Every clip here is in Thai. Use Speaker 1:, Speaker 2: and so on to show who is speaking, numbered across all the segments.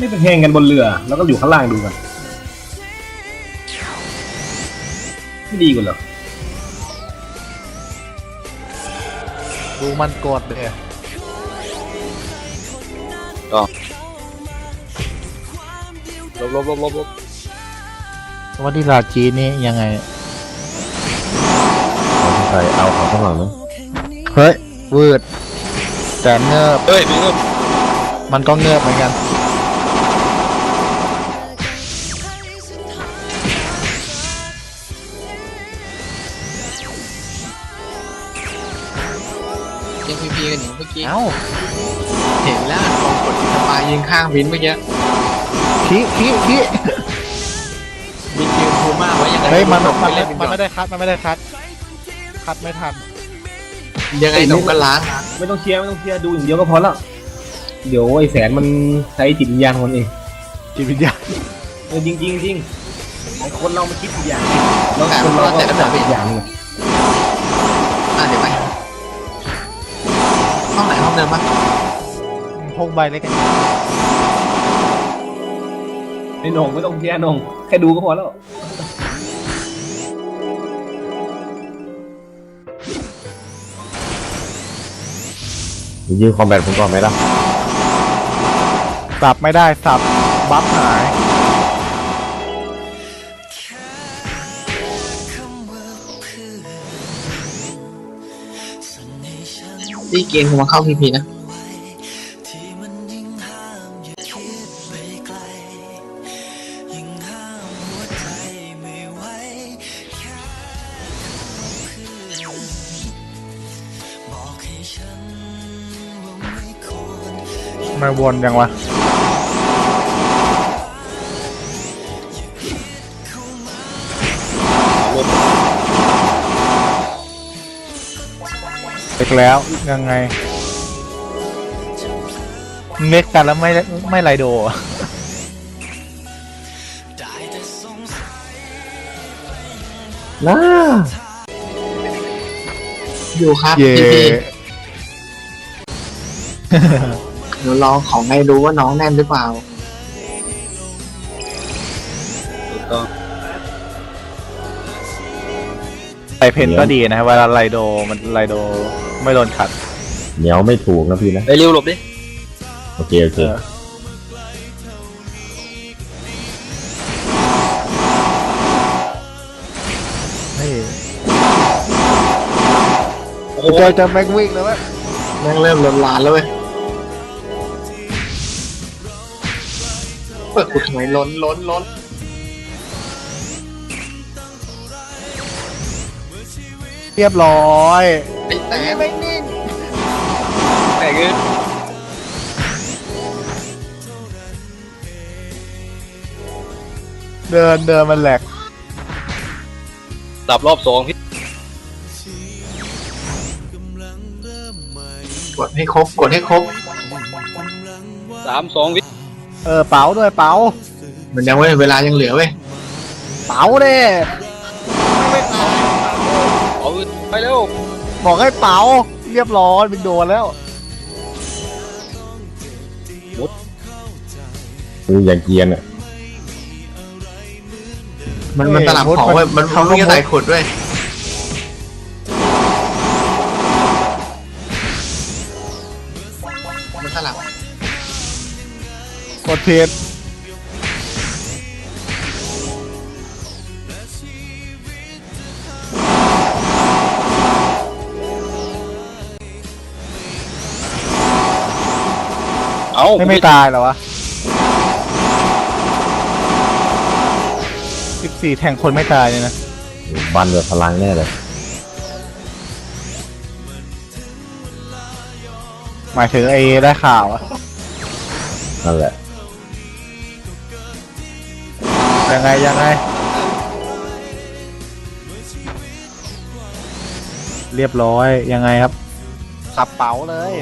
Speaker 1: ไม่เป็นแทงกันบนเรือ แล้วก็อยู่ข้างล่างดูกัน ไม่ดีกว่าเหรอ
Speaker 2: ดูมันกดเลย
Speaker 3: ลบลบลบลบลบ
Speaker 2: ว่าที่ลาจีนนี่ยังไง
Speaker 4: ใส่เอาของข้างหลังนะ
Speaker 2: เฮ้ยวืดแต่เงือบ
Speaker 3: เฮ้ยพี่เงิบ
Speaker 2: มันก็เงือบเหมือนกัน
Speaker 5: พีพีกันอยู่เมื่อกี้
Speaker 2: เอ้า
Speaker 5: เห็นแล้วลองกดสปายิงข้างวินเมื่อกี้
Speaker 2: ขี้ขี้ขี้
Speaker 5: วินยืนพูมากไว้ยังไง
Speaker 2: เฮ้ยมัน
Speaker 5: หลบ
Speaker 2: มัน
Speaker 5: ไปเล่น
Speaker 2: มัน
Speaker 5: ก่อน
Speaker 2: ไม่ได้คัดมันไม่ได้คัดคัดไม่ทัน
Speaker 5: ยังไงหลบก็ล้าง
Speaker 1: ไม่ต้องเชียร์ไม่ต้องเชียร์ดูอย่างเดียวก็พอแล้วเดี๋ยวไอ้แสนมันใช้จิตวิญญาณของมันเอง
Speaker 2: จิตวิญญาณ
Speaker 1: เออจริงจริงจริงไอ้คนเรามันคิดอีกอย่างแล้วคนเราก็แบบอีกอย่างหนึง
Speaker 5: เดิมปะ
Speaker 2: พกใบเล็กกัน
Speaker 1: ไอ้หนงไม่ต้องเชียร์หนงแค่ดูก็พอแล้ว
Speaker 4: ยืนคอมแบทผมก่อนไหมล่ะ
Speaker 2: สับไม่ได้สับบัฟหาย
Speaker 5: ที่เกมผมมาเข้าพีพีนะ
Speaker 2: มาวนยังวะ เล็กแล้วยังไงเน็กกันแล้วไม่ไม่ไรโดอะ
Speaker 4: น้า
Speaker 5: อยู่ครับ
Speaker 2: เย่
Speaker 5: พีพีเดี๋ยวลองของให้ดูว่าน้องแน่นหรือเปล่า
Speaker 3: ถูกต้อง
Speaker 2: ใส่เพนก็ดีนะเวลาไรโดมันไรโด ไม่โดนขัด
Speaker 4: เหนียวไม่ถูกนะพี่นะ
Speaker 3: ไอ้ยริวหลบดิ
Speaker 4: โอเค โอเค
Speaker 2: เออเฮ้ย
Speaker 3: โอ้โห
Speaker 2: เจอเจอแม็กวิ่งแล้วเว้ย
Speaker 5: แม่งเริ่มลนลานแล้วเว้ยเปิดกูทำไมล้นล้นล้น
Speaker 2: เรียบร้อย
Speaker 5: ไอ้แต่
Speaker 2: ไม่นิ่ง
Speaker 3: แตกเลย
Speaker 2: เดินเดินมันแหลก
Speaker 3: ดับรอบสองพี่
Speaker 5: กดให้ครบกดให้ครบ
Speaker 3: สามสองพี่
Speaker 2: เออเป๋าด้วยเป๋า
Speaker 5: มันยังเว้ยเวลายังเหลือเว้ย
Speaker 2: เป๋าเด้
Speaker 3: เอาไปเร็ว
Speaker 2: บอกให้เป๋าเรียบร้อยมันโดนแล้ว
Speaker 4: คืออย่างเกียนอะ
Speaker 5: มัน
Speaker 2: เฮ้ย
Speaker 5: มันตลับ
Speaker 2: มุด
Speaker 5: ของเว้ย
Speaker 2: มั
Speaker 5: มัน
Speaker 2: น
Speaker 5: เขาไม่
Speaker 2: เขา
Speaker 5: ใส่ขุดด้วยมันตลับ
Speaker 2: กดเพจ ไม่ไม่ตายเหรอวะสิบสี่แทงคนไม่ตายเลยนะ
Speaker 4: บันแบบพลังแน่เลย
Speaker 2: หมายถึงไอ้ได้ข่าวอะ
Speaker 4: นั่นแหละ
Speaker 2: ยังไงยังไง เรียบร้อยยังไงครับสับเป๋าเลย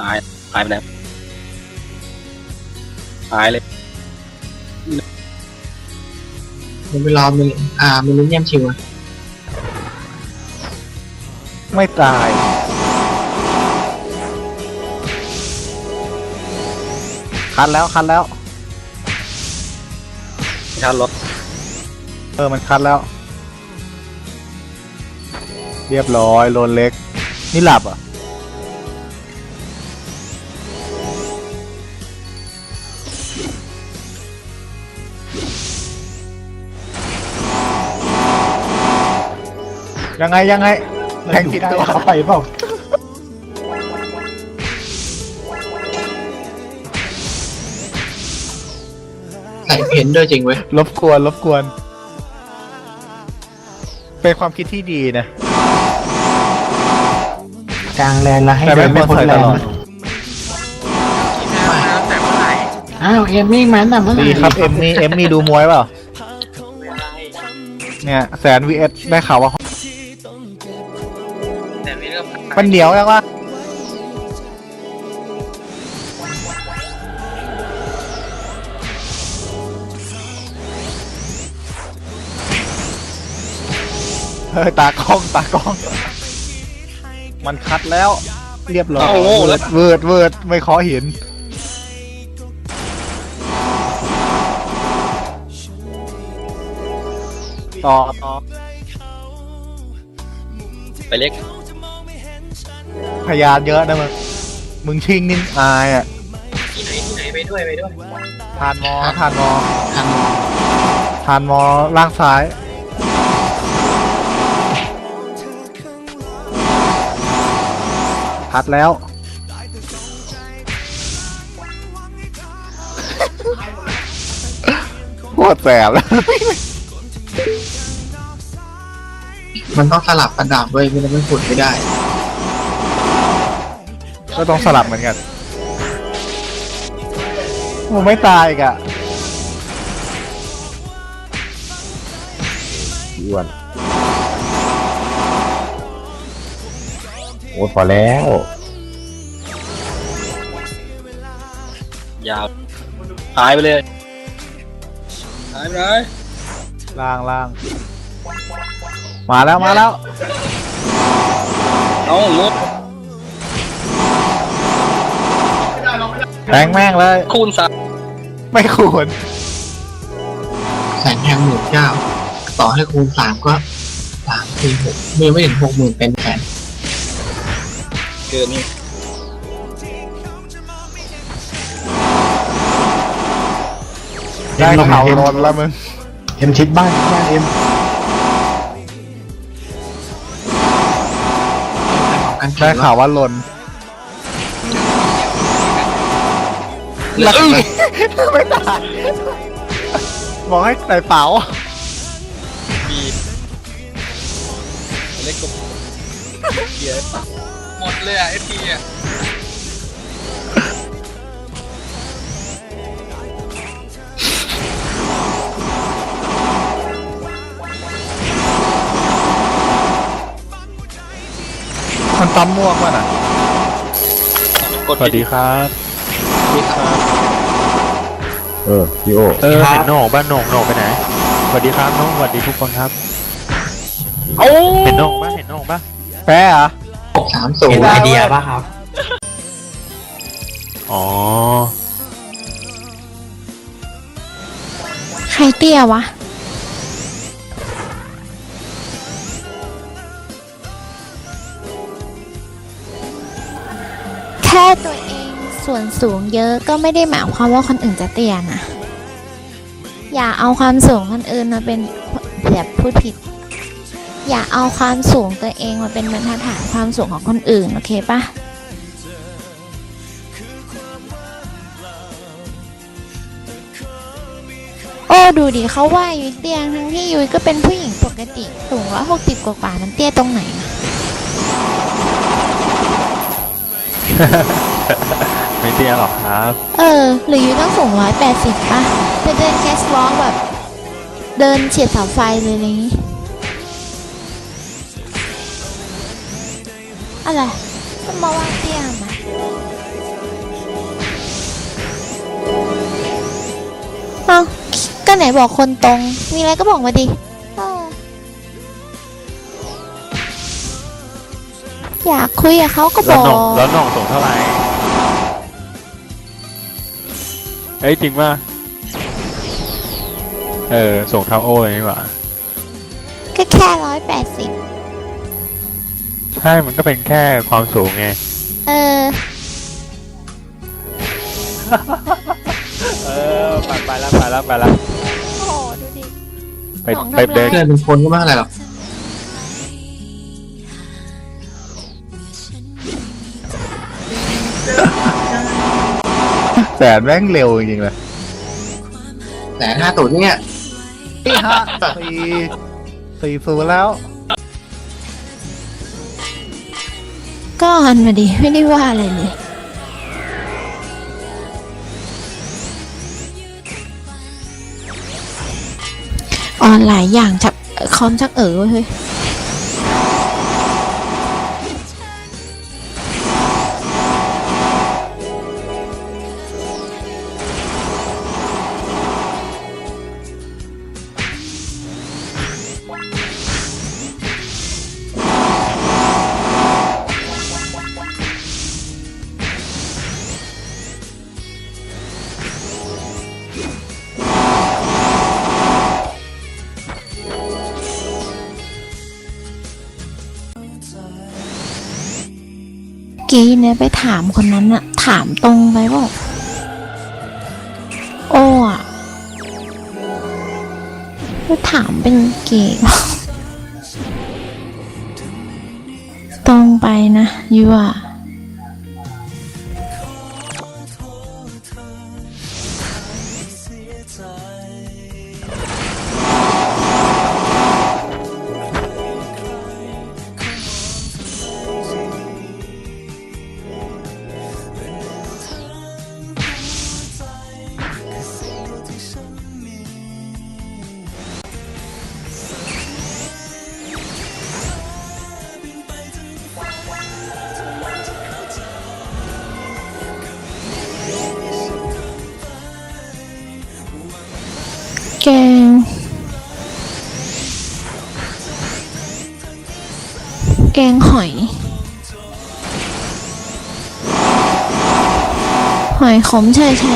Speaker 3: ตาย ตายไปแล้ว ตายเลย
Speaker 5: มันเวลามันอ่ามันลุ้นเยี่ยมชิวอะ
Speaker 2: ไม่ตาย คัดแล้วคัดแล้ว
Speaker 3: ชาร์จรถ
Speaker 2: เออมันคัดแล้ว เรียบร้อยโลนเล็ก นี่หลับเหรอะ ยังไงยังไงแทงผิดตัวไปเปล่า
Speaker 5: ใส่เพนด้วยจริงเว้ย
Speaker 2: รบกวนรบกวน เป็นความคิดที่ดีนะ
Speaker 1: กลางแลนแล้วให้
Speaker 2: แต่
Speaker 1: เดิ
Speaker 2: ไม่
Speaker 1: น
Speaker 2: คว
Speaker 1: ไม่
Speaker 2: ร
Speaker 1: พ้น
Speaker 2: ใส่
Speaker 1: แล
Speaker 2: ต
Speaker 1: น
Speaker 2: ลอด
Speaker 1: อ้าวเอมมี่มันอะเมื่อไหร่
Speaker 2: ดีครับเอ็มมี่เอ็มมี่ดูมวยเปล่า เนี่ยแสนวีเอสได้ข่าวว่า
Speaker 5: แต่ไม่เริ่ม
Speaker 2: มันเหนียวยังวะเฮ้ยตากล้องตากล้อง มันคัดแล้ว เรียบร้อย
Speaker 3: เอ้าโง่แล้ว
Speaker 2: เวิร์ดเวิร์ดไม่ขอเห็น ต่อต่อ
Speaker 3: ไปเล็ก
Speaker 2: พยานเยอะนะมึงมึงชิงนินอายอะ
Speaker 5: ที่ไหนที่ไหนไปด้วยไปด้วย
Speaker 2: ทานมอทานมอ
Speaker 5: ทาง
Speaker 2: ทานมอล่างซ้าย พัดแล้ว โคตรแสบแล้ว
Speaker 5: มันต้องสลับกระดาบเว้ยไม่งั้นมันขุดไม่ได้
Speaker 2: ก็ต้องสลับเหมือนกันโอ้ไม่ตายอีกอะ
Speaker 4: อ้วนโอ้ยพอแล้ว
Speaker 3: ยาวหายไปเลยหายไปไหน
Speaker 2: ล่างล่างมาแล้วมาแล้ว
Speaker 3: เอางด
Speaker 2: แทงแม่งเลย
Speaker 3: คูณสาม
Speaker 2: ไม่ควร
Speaker 5: แสนแทงหมื่นเก้าต่อให้คูณสามก็สามสี่หกเมื่อไม่ถึงหกหมื่นเป็นแสน
Speaker 3: เกินนี่
Speaker 2: ได้เขาลนแล้วมึง
Speaker 1: เอ็มชิดบ้านบ้านเอ็ม
Speaker 5: ของกัน
Speaker 2: ได้ข่าวว่าลน
Speaker 5: แล้วเอ้ย
Speaker 2: ไม่ตายบอกให้ใส่เป๋า
Speaker 3: บีเล็กก็เกียร์
Speaker 5: หมดเลยอะเอฟพีอะ
Speaker 2: มันตั้มม่วงป่ะน่ะ
Speaker 3: กด
Speaker 2: สวัสดีครับ
Speaker 4: เออพี่โอ
Speaker 2: เออเห็นโหน่งบ้านโหน่งโหน่งไปไหนสวัสดีครับน้องสวัสดีทุกคนครับ
Speaker 3: เอ้า
Speaker 2: เห็นโหน่งป่ะเห็นโหน่งป่ะแพ้เหรอ
Speaker 5: หกสามศูน
Speaker 1: เห็น
Speaker 5: ย์
Speaker 1: ไอเดียป่ะครับ
Speaker 2: อ๋อ
Speaker 6: ใครเตี้ยวะ แค่ตัวเอง ส่วนสูงเยอะก็ไม่ได้หมายความว่าคนอื่นจะเตี้ยนะ อย่าเอาความสูงคนอื่นมาเป็นแบบพูดผิด อย่าเอาความสูงตัวเองมาเป็นบรรทัดฐานความสูงของคนอื่นโอเคปะโอ้ดูดิเขาว่ายุ้ยเตี้ยทั้งที่ยุ้ยก็เป็นผู้หญิงปกติสูงร้อยหกสิบกว่ามันเตี้ยตรงไหน
Speaker 2: ไม่เตี้ยหรอกครับ
Speaker 6: เออ หรือยุ้ยต้องสูงร้อยแปดสิบป่ะไปเดินแคสวอล์กแบบ เดินเฉียดเสาไฟเลยอะไรอย่างงี้ อะไรมันมาว่าเตี้ยไหมเอ้าก็ไหนบอกคนตรง มีอะไรก็บอกมาดิเอ้าอยากคุยกับเขาก็บ
Speaker 2: แล้ว
Speaker 6: อก
Speaker 2: หน่งแล้วหน่งสูงเท่าไหร่ อ้ยจริงว่าเออ ส่งเท่าโอ้เลยนี่หว่า
Speaker 6: ก็แค่ร้อยแปดสิบ
Speaker 2: ใช่ มันก็เป็นแค่ความสูงไง
Speaker 6: เออ
Speaker 2: เออไปไปแล้วไปแล้วไปแล้ว
Speaker 6: โอ้ดูดิ
Speaker 2: ไป
Speaker 6: ของ
Speaker 2: ไปเดิน
Speaker 6: ทำลาย
Speaker 5: เพื่อนเป็นคนก็ไม่อะไรหรอก
Speaker 2: แสนแม่งเร็วจริงๆเลย
Speaker 5: แต่ห้าตัวเนี่ย
Speaker 2: สี่ห้าสี่สี่ศูนย์แล้ว
Speaker 6: ก็หันมาดิไม่ได้ว่าอะไรเลยออนหลายอย่างจับคอมชักเอ๋อเว้ยเฮ้ย กี้เนี่ยไปถามคนนั้นอะถามตรงไปว่าโอ้อะก็ถามเป็นเกย์ตรงไปนะยูอะ แกงหอย หอยขมใช่ใช่